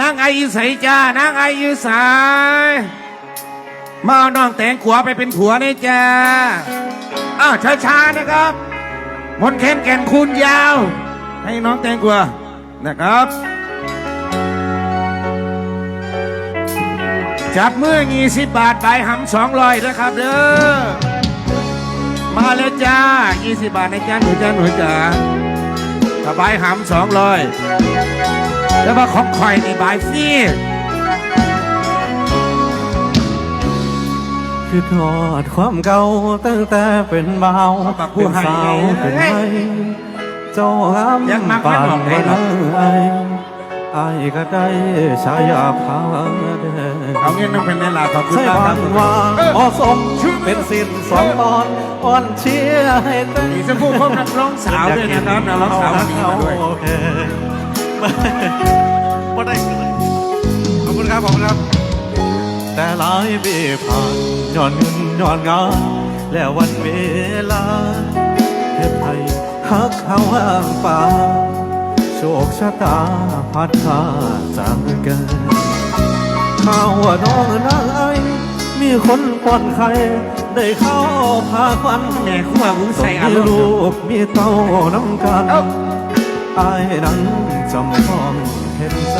นางไออีใสจ้านางไออยู่ใสมาเอาน้องแตงขัวไปเป็นผัวเลยจ้าอ้าวช้าๆนะครับ มนต์เคนแก่นคูณยาว ให้น้องแตงกวานะครับ จับมือยี่สิบบาทใบหำสองร้อยนะครับเด้อมาแล้วจ้ายี่สิบบาทนจ้าหนูจ้าหนูจ๋าถ้าใบหำสองร้อย แล้วว่าของข่อยนี่ใบฟรีคือทอดความเก่าตั้งแต่เป็นบ่าวเป็นสาวเป็นไงเจ้างามปานบ่ได้ไอ้ก็ได้ฉายาพาแดงเอาเงี้ยน้ำเป็นในลาขอบคุณใช่มากบ้าครันบว่าเหมาะสมเป็นสินสองตอนอ่อนเชียร์ให้เต้นอีกสักครู่พบนักร้องสาวด้วยนะครับนักร้องสาวคนนี้มาด้วยโอเค บ่ได้ขอบคุณครับขอบคุณครับ แต่หลายปีผ่านย้อนเงินย้อนงานแล้ววันเวลาเฮ็ดให้ฮักเขาห่างป่าโชคชะตาพัดพาจากกันข่าว่าน้องนางไอมีคนป้อนไข่ได้เข้าพาควันแม่ขวมึงใส่อารมณ์ลูกมีเต้าน้ำกัน อายนั้นจำต้องเห็นใจ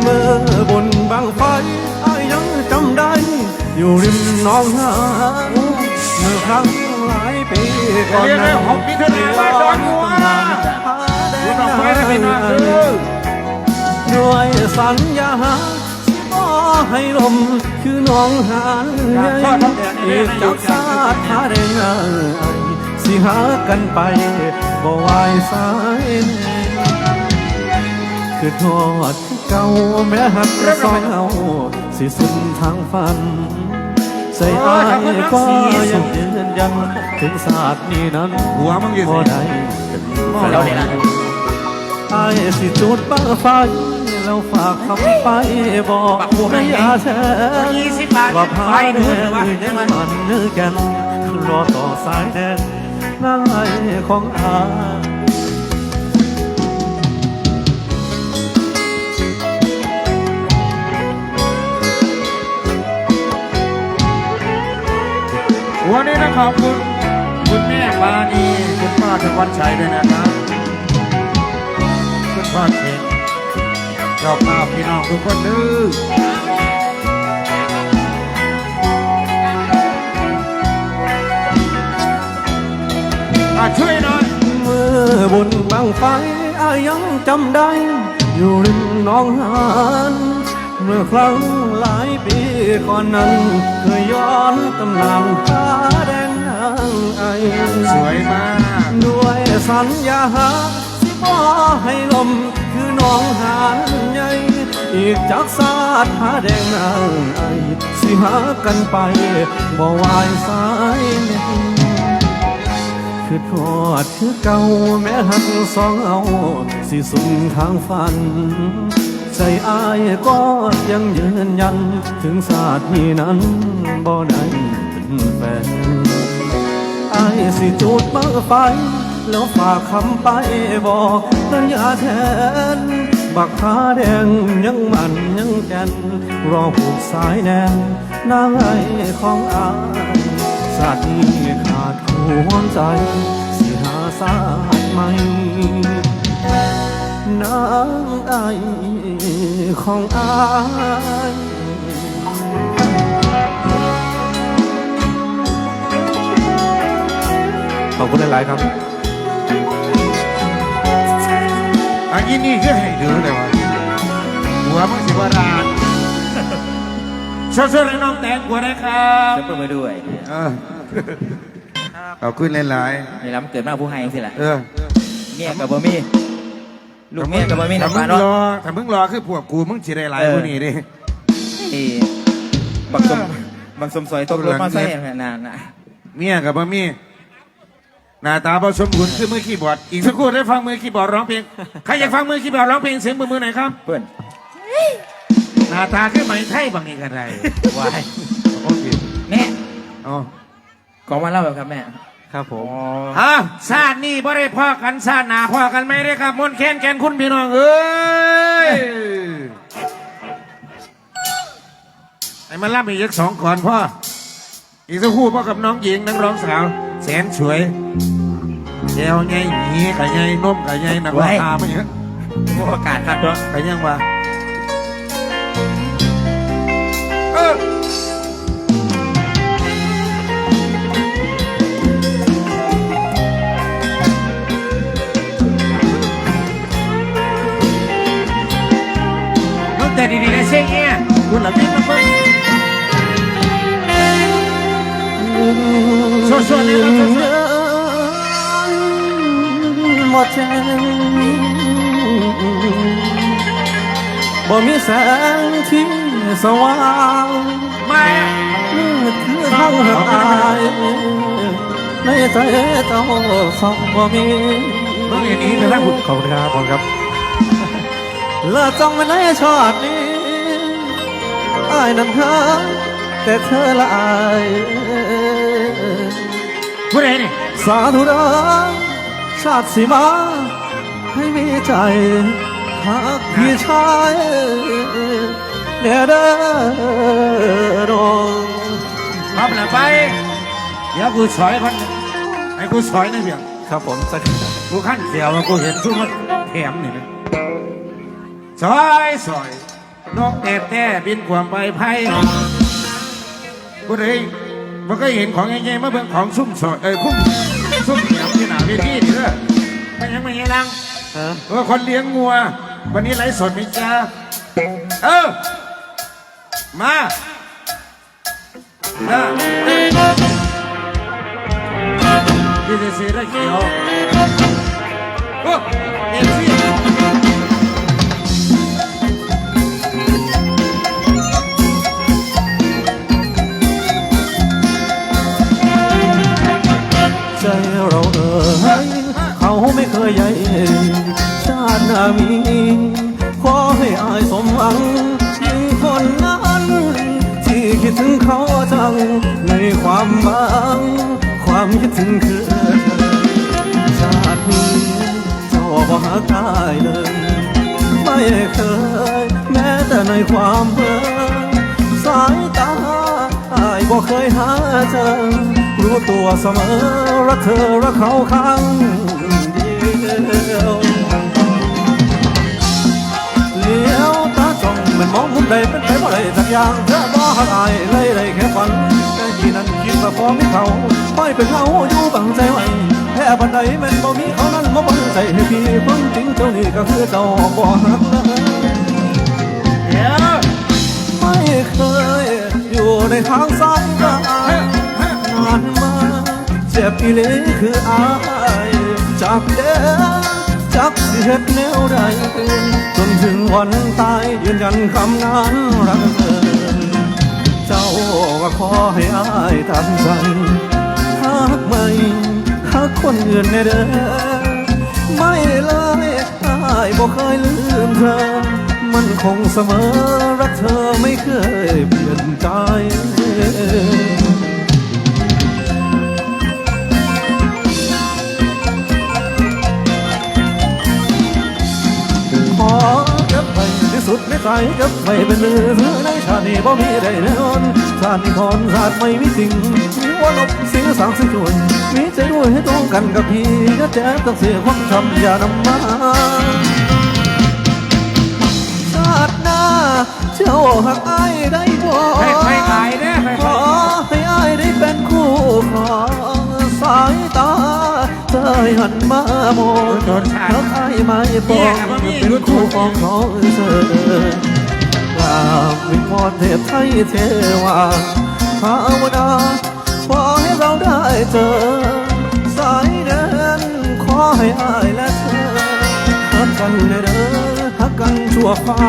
เมื่อบนบางไฟอายยังจำได้ อยู่ริมน้องหานเมื่อครั้งหลายปีก่อนเรียกได้นั้นหกมินายนบ้านดอนหัวคุณออกไปนะพี่น้องเด้วยสัญญาสิบ่ให้ลมคือน้องหานใหญ่อีกจักสาดหาได้ง่ายสิหากันไป บ่ไหวสายแน่คือทอดคือเก่าแม้หักสองเอาสิสุดทางฝัน ใส่อายก็ยังยืนยันถึงศาสตร์นี้นั้นหัวมึงอยู่พอได้เป็นแฟนเราเนี่ยนะอายสิจุดบังไฟแล้วฝากคำไปบอกระยะแท้ยี่สิบบาทว่าพาไปแดดูเนยวะยังมันเนื้อกันรอต่อสายแดน นางไอของอาวันนี้ต้องขอบคุณคุณแม่ปานีคุณพ่อธวัชชัยด้วยนะครับคุณพ่อเก่งชอบภาพพี่น้องทุกคนดื้อ อะช่วยหน่อยเมื่อบนบางไฟอายังจำได้ อยู่ริมหน้องหานเมื่อครั้งหลายปีก่อนนั้นเคยย้อนตำนานผ้าแดงนางไอสวยมาก ด้วยสัญญาสิบ่ให้ลมคือน้องหานใหญ่อีกจากศาสตร์ผ้าแดงนางไอสิหากันไปบ่วายสายแน่ คือทอดคือเก่าแม้หักสองเอา สิสุนทางฝัน ใจอายก็ยังยืนยัน ถึงศาสตร์นี้นั้นบ่ได้เป็นแฟนอายสิจุดบังไฟแล้วฝากคำไปบอกสัญญาแทน บักผาแดงยังมันยังแก่นรอผูกสายแน่นนางไอของอายสาดนี้ขาด หัวใจ สิหาสาดใหม่นางไอของอายขอบคุณหลาย ๆ ครับอันนี้นี่คือให้ดูเลยวะหัวมึงสิบรานช่วยๆให้น้องแตงกวานะครับจะเปิดมาด้วย เออขอบคุณหลายในล้ำเกิดมาผู้ให้สิล่ะๆเออเมียกับบะมี่ลูกเมียกับบะมี่ถ้าน้ำมึปลางเนาะ รอถ้ามึงรอคือพวกกูมึงสิได้หลายเออ กว่านี้ดิ เอ้บักสมบักสมซอยตกรถมาใส่นานนะเมียกับบ่มี หน้าตาผสมบุญคือมือคีย์บอร์ด อีกสักครู่ได้ฟังมือคีย์บอร์ดร้องเพลง ใครอยากฟังมือคีย์บอร์ดร้องเพลงเสียงมือมือไหนอยครับ เพื่อนหน้าตาคือไหมไทยบางอีกอะไรวายโอเคแม่อ๋อของมาเล่าแบบครับแม่ ครับผมอ้าชาตินี้บ่ได้พ่อกันชาติหนาพ่อกันไม่ได้ครับมนเค้นแกนคุณพี่น้องเอ้ยไอ้มันรับอีกสองก่อนพ่ออีกสักคู่พ่อกับน้องหญิงนักร้องสาว แสนสวยแก้าไงหีไก่ไงนุ่มไก่ไงนักร้องตาไม่เยอะโอกาสครับเนาไกัยังวะ แต่ดีๆนะเช่งเงี้ยคุณหลับยิ้มมาเพิ่งโซ่ๆนี่ครับโซ่หมดแจ้งบ่มีแสงที่สว่างมามืดคือทางหายในใจเจ้าสองบ่มีเมึงอนี้นะท่านคุณขอบคุณครับขอบคุณครับและจ้องมาในชอดนี้ อายนั้นเธอแต่เธอละอายผู้ใดนี่สาธุนะชาติสีมา ให้มีใจหากพี่ชายเนี่ยเด้อดองพร้อมแล้วไป เดี๋ยวกูสอยคนไอ้กูสอยนะเพียงครับผมจะกูขั้นเขียวมากูเห็นทุกมันแถมนี่นะสอยสอย นกแอบแต้บินกวางไปไพ่กูเลยมันก็เห็นของง่ายๆมาเบิ่งของซุ่มสอยเอ้ยพุ่มซุ่มเหนียวที่หนาเวทีนี่เด้อไม่ยังไม่ยังลังเออคนเลี้ยงงัว วันนี้ไลฟ์สดไหมจ๊ะเออ มาเออดีดีสีได้เขียว ถึงคือชาตินี้เจ้าบ่หาได้เลย ไม่เคย แม้แต่ในความเพ้อสายตาอายบ่เคยหาเจอ รู้ตัวเสมอรักเธอรักเขาครั้งเดียวเลี้ยวตาจ้องเหมันมองมุมใดเป็นไปบ่ได้สักอย่างเธอบ่หักอายเลยได้แค่ฝัน นั้นคิดว่าพอมีเขาไม่เป็นเขาอยู่บังใจไว้แค่บันไดแมันบ่มีเขานั้นมาบังใจให้พี่ความจริงเจ้านี่ก็คือเจ้าบ่หักเลยไม่เคยอยู่ในทางสายตานานมาเจ็บอีหลีคืออายจากเดิมจักสิเหตุแนวใดจนถึงวันตายยืนยันคำนั้นรักเธอ เจ้าก็ขอให้อายทำใจหากไม่หากคนอื่นในเด้อไม่เลยอายบ่เคยลืมเธอ มันคงเสมอรักเธอไม่เคยเปลี่ยนใจขอเก็บไว้ที่ สุดในใจก็บไม่เป็นมือถือในชาตินี้บ่มีได้แน่นอนชาตินี้ทอนชาติไม่มีสิ่งมีว่าลบเสียสางสิ่งชวนมีใจด้วยให้ตรงกันกับพี่ก็แจ๊บต้องเสียความช้ำอย่านำมาชาติหน้าเจ้าหักอายได้ มามองโดนชาหักอายไม่ปองเป็นคู่ครองของเธอกราบวิงวอนเทพไทยเทวาภาวนาขอให้เราได้เจอ สายเดินขอให้อายและเธอฮักกันเด้อฮักกันชั่วฟ้า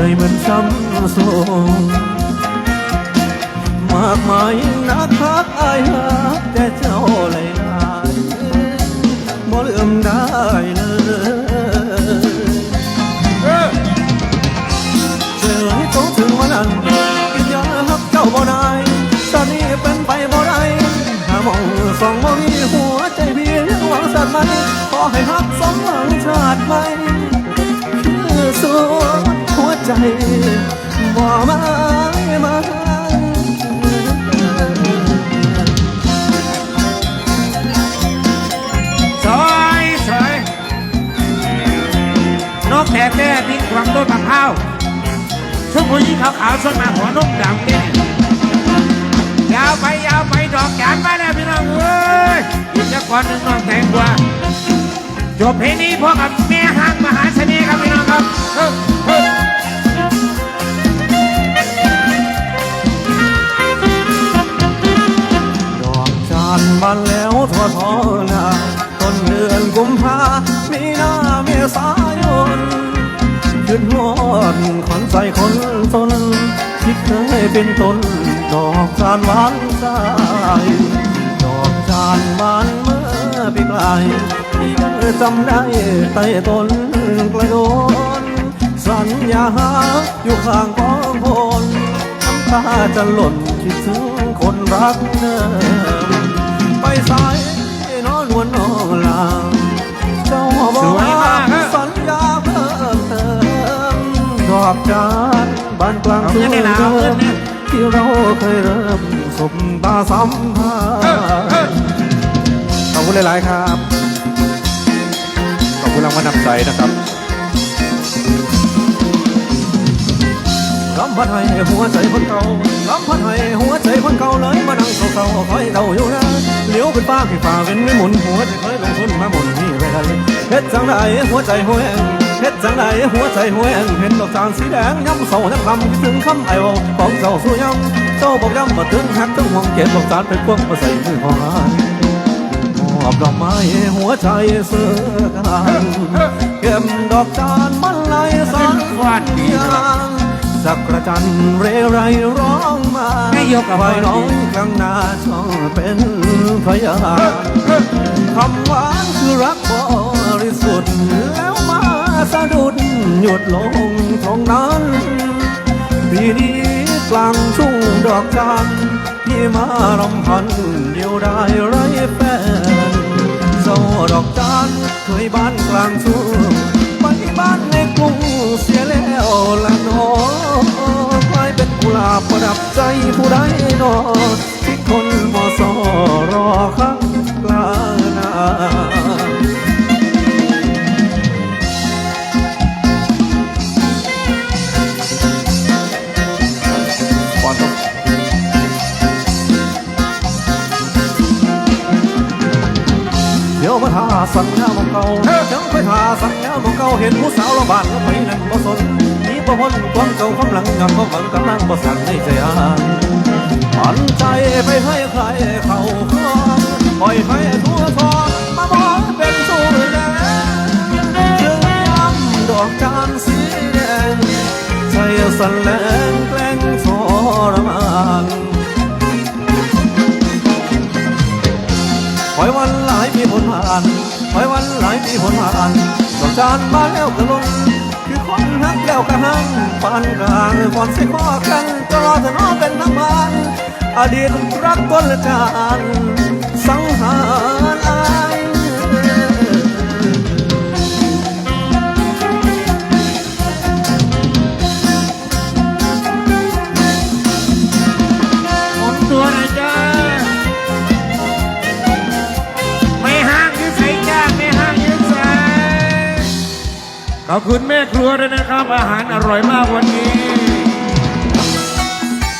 ใจมันช้ำโศกมากมายนักฮักอายฮักแต่เจ้าเลยลายบ่ลืมได้เลยเออเจอให้ต้องถึงวันนั้นกินยาฮักเจ้าบ่ได้ตอนนี้เป็นไปบ่ได้หามองสองบ่มีหัวใจเพียังหวังสัตว์มันไหมคือสุดหัว ใจบ่มามาสอยสอยนกแต่แต่ทิ้งความต้นมะพร้าวชุดผู้หญิงขาวๆส้นมาหัวนกดำเนี่ยยาวไปยาวไปดอกจานมาแล้วพี่น้องเอ้ยอีกจะก่อนหนึ่งน้องแต่งกว่าจบเพลงนี้พวกกับแม่ห้างมหาเสน่ห์ครับพี่น้องครับานบาแล้วทั่วท้อนาต้นเดือนกุมภามีนาเมษายนขึ้นฮอดขวัญใจคนตนที่เคยเป็นต้นดอกจานหวานใจดอกจานบานเมื่อปีกลายที่จำได้ใต้ต้นกระโดนสัญญาอยู่ข้างกองพลน้ำตาจะหล่นคิดถึงคนรักเดิมไป สายนอนวนนอนลาเจ้าบอกว่าสัญญาเพิ่มเติมดอกจานบานกลางคืนเดิมที่เราเคยเริ่มสบตาสัมผัสขอบคุณหลาย ๆ ครับ ขอบคุณรางวัลนำใจนะครับ พันให้หัวใจคนเก่ารำพันให้หัวใจคนเก่าเลยมานั่งเศร้าๆคอยเดาอยู่นะเลี้ยวขึ้นฟ้าขึ้นฟ้าเป็นไม่หมุนหัวใจเคยลงทุนมาหมุนนี่ไปได้เฮ็ดจังไดหัวใจหัวแองเฮ็ดจังไดหัวใจหัวแองเห็นดอกจานสีแดงย้ำเศร้าย้ำคำถึงคำไอ้วอของเจ้าสู้ย้ำเจ้าบอกย้ำมาถึงหักถึงห่วงเก็บดอกจานเป็นพวงมาใส่มือของอ้ายมอบดอกไม้หัวใจเสื้อกันเก็บดอกจานมันไหลสันฟาดดียาง สักกระจันเรไรร้องมาให้ยกไว้ไว้น้องกลางหน้าช่องเป็นพยานคำหวานคือรักบริสุทธิ์แล้วมาสะดุดหยุดลงตรงนั้นปีนี้กลางทุ่งดอกจานพี่มารำพันเดียวได้ไรแฟนเจ้าดอกจานเคยบ้านกลางทุ่ง นอที่คนมอสอรอข้างกลางนาก่อนต้องเดี๋ยวมาทาสัญญามองเก่าจังไปทาสัญญามองเก่าเห็นผู้สาวละบานแล้วไปนั่นบ่สนมีประพ้นความเก่าความหลังงามความหวังกำลังบ่สั่งในใจอ่าน สันแรงแกล้งทรมานปล่อยวันหลายปีผลผ่านปล่อยวันหลายปีผลผ่านดอกจานมาแล้วก็ลงคือคนหักแล้วก็หังปานกลางก่อนสิขอกันจะรอจะนอเป็นน้ำมันอดีตรักคนละจานสังหาร อบคุณแม่ครัวด้วยนะครับ อาหารอร่อยมากวันนี้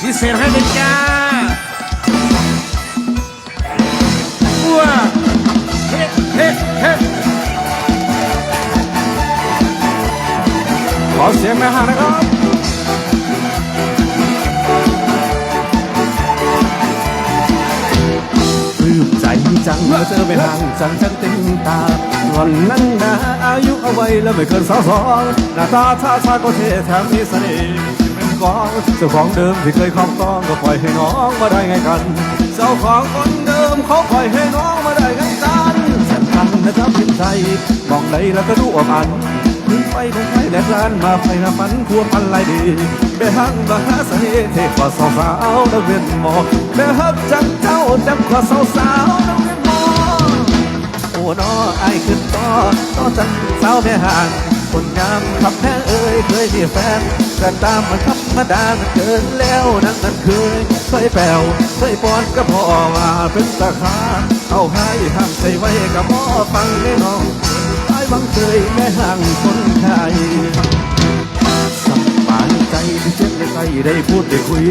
พิเศษให้เลยจ้าว้าเฮ้เฮ้เฮ้ขอเสียงแม่ฮานะครับ จังเมื่อเจอไปห่างจังฉันต็มตาวันนั้นนะอายุเอาไว้แล้วไม่เกินสาวสองหน้าตาท่าทางก็เท่แถมมีเสน่ห์เป็นกองเจ้าของเดิมที่เคยครอบครองก็ปล่อยให้น้องมาได้ไงกันเจ้าของคนเดิมเขาปล่อยให้น้องมาได้ไงกันฉันทันนะจ๊ะพิมใจมองใดแล้วก็ดูออกอันขึ้นไปคงไปแดดร้านมาไฟน้ำมันควพันลายดีเบหังมาหาเสน่ห์เทกว่าสาวสาวนักเรียนหมอเบหักจังเจ้าจังกว่าสาวสาว นักเรียนอโอ้น้อไอายขึ้นต่อต่อจันสาวแม่ห่าง คนงามขับแพ้เอ้ยเคยมีแฟนกันตามมันธรรมดามันเกินแล้วนั่นนั่นเคยเคยแปวเคยปอนก็พอว่าเป็นตาขาเอาให้ห้ามใจไว้กับพ่อฟังแน่นองไอ้บังเคยแม่ห่างคนไทยสบายใจที่เจ็บในใจได้พูดได้คุย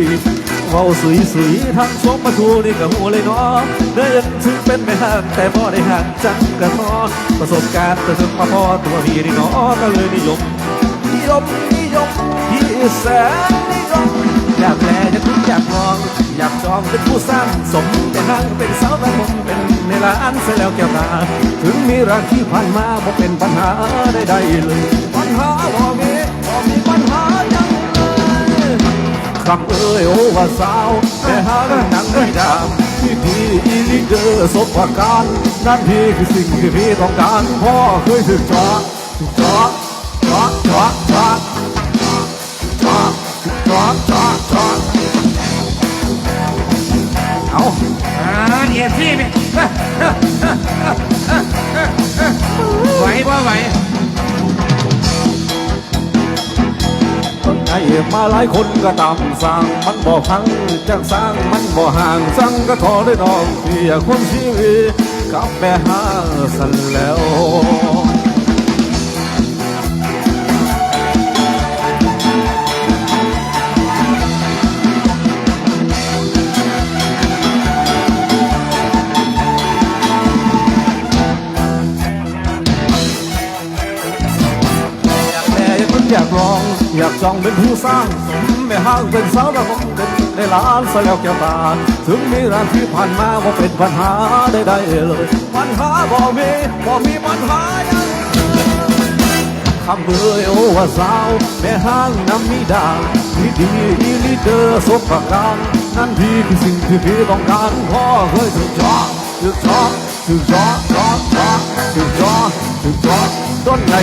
เว้าสุยสุยทางชมมาทูนี่ก็หูเลยเนาะเดินถึงเป็นไม่ห่างแต่พอได้ห่างจังกระทอนประสบการณ์แต่ถึงมาพอตัวพี่นี่เนาะก็เลยนิยมนิยมนิยมที่แสนนิยมอยากแลอยากทุกอยากมอง อยากจองเป็นผู้สร้างสมเป็นนางเป็นสาวแม่ผมเป็นในร้านเสียแล้วแก้วตาถึงมีรักที่ผ่านมาบ่เป็นปัญหาใดๆเลย ปัญหาบ่มีบ่มีปัญหายัง คำเอ้ยโอ้ว่าสาวแต่หาหนังไม่ดามพี่พี่อีลิเกอร์สบประการนั่นพี่คือสิ่งที่พี่ต้องการพ่อเคยถึกจอถึกจอจอจอจอจอจอจอจอเอาอ่าเอียดที่นี่ไหวบ่ไหว ไทยมาหลายคนก็ตามสั่งมันบ่พังจังสร้างมันบ่ห่างสั่งก็ขอได้ดอกเพียคนชีวิตกับแม่หาสันแล้วากจองเป็นผู้สร้างสมแม่ห้างเป็นสาวระบบเป็นในร้านซะแล้วแก้วตา ถึงมีร้านที่ผ่านมาว่าเป็นปัญหาใดๆเลยปัญหาบ่มีบ่มีปัญหาหยังคำเบื่อโอว่าสาวแม่ห้างน้ำมีด่าที่ดีอีลีเดอร์สบประการนั่นพี่คือสิ่งที่พี่ต้องการพ่อเคยถูกจอถูกจอถูกจอจอจอถูกจอถูกจอต้นไง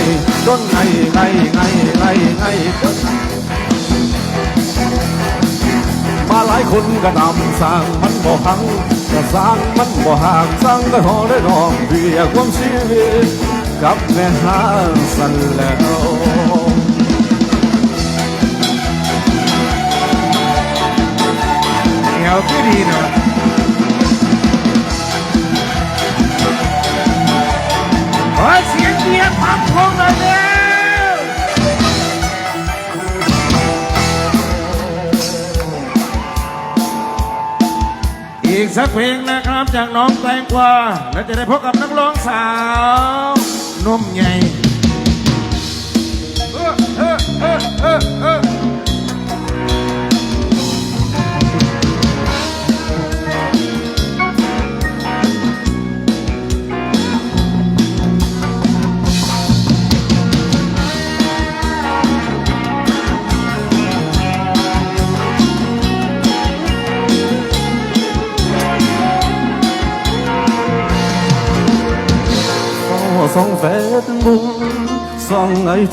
ต้นไงไงไงไง มาหลายคนก็นำสร้างมันบ่พังจะสร้างมันบ่ห่างสร้างก็ทอได้ดอกเบี้ยความชีวิตกับแม่หางสันแล้วเดี๋ยวคือดีนะขอเสียงเกียร์ปั๊มพงหน่อยเร็ว อีกสักเพลงนะครับจากน้องแตงกวาแล้วจะได้พบกับนักร้องสาวนุ่มใหญ่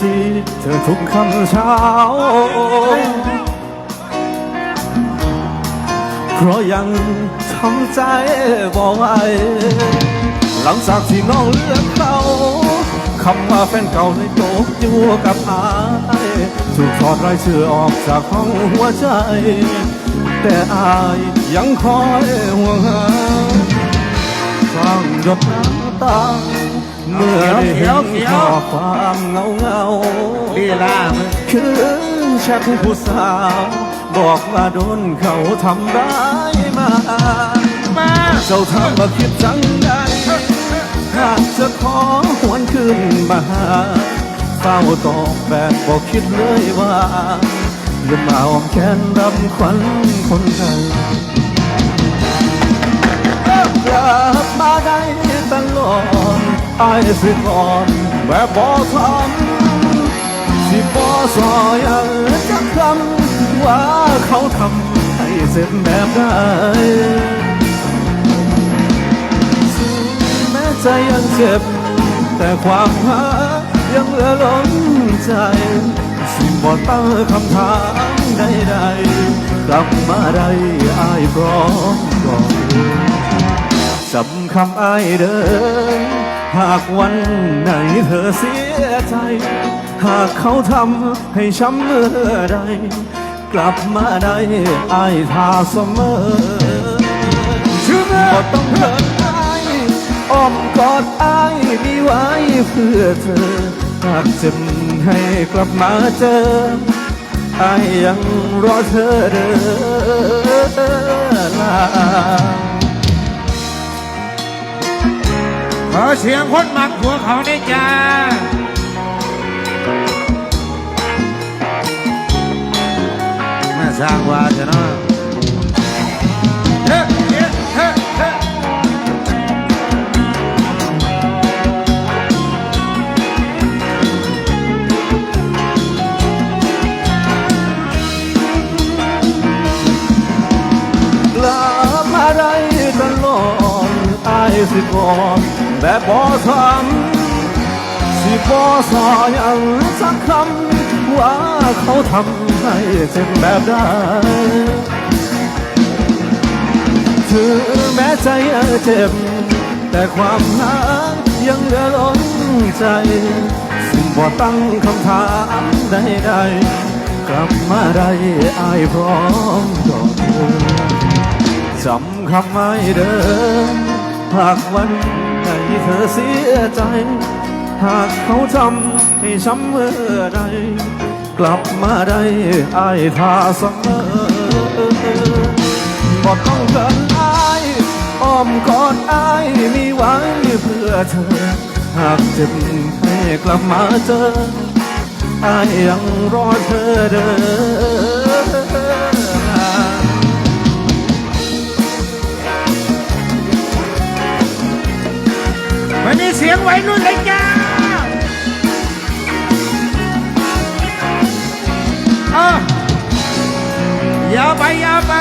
จีเธอทุกคำเช้า เพราะยังทำใจบอกไว้หลังจากที่น้องเลือกเขาคำว่าแฟนเก่าในโตกอยู่กับอายถูกถอดรายชื่อออกจากห้องหัวใจ แต่อายยังคอยห่วงหาสร้างหยดน้ำตา เมื่อได้เห็นข้อความเงาเงาๆลีลามึงคือแชทผู้สาว บอกว่าโดนเขาทำร้ายมามาเจ้าทำมาคิดจังใดหากจะขอหวนคืนมาเฝ้าตอบแบบบอกคิดเลยว่าอย่ามาอ้อมแขนรับขวัญคนไทย ดไอ้สิก่อนแบบบอทำสิบอสอยังจะคำว่าเขาทำให้เสร็จแบบได้แม้ใจยังเจ็บ แต่ความหายังเหลือล้นใจ สิบอตั้งคำถามใดๆกลับมาได้อายพร้อมรอนจำคำอ้ายเดิน หากวันไหนเธอเสียใจ หากเขาทำให้ช้ำเมื่อใด กลับมาได้อายทาเสมอชื่อเมื่ก็ต้องเดินอายอ้อมกอดอายมีไว้เพื่อเธอ หากจะให้กลับมาเจออายยังรอเธอเดินลา ขอเสียงคนหมักหัวเขาได้จ้าแม่สร้างว่าจะเนาะเฮ้เฮ้เฮ้เฮ้กลับมาได้ตลอดอายสิกอด แบบบ่ทำสิบ่สอยังสักคำว่าเขาทำให้เจ็บแบบใดถึงแม้ใจเจ็บ แต่ความรักยังเหลือล้นใจซึ่งบ่ตั้งคำถามใดๆกลับมาได้อายพร้อมดอกเธอจำคำไม่เดิมหากวัน ไหนเธอเสียใจ หากเขาทำให้ช้ำเมื่อใด กลับมาได้อายทาเสมอบอกต้องเกินอายอ้อมกอดอายมีไว้เพื่อเธอ หากเจ็บให้กลับมาเจออายยังรอเธอเดิน วันนี้เสียงวัยรุ่นเลยจ้าเอออย่าไปอย่าไป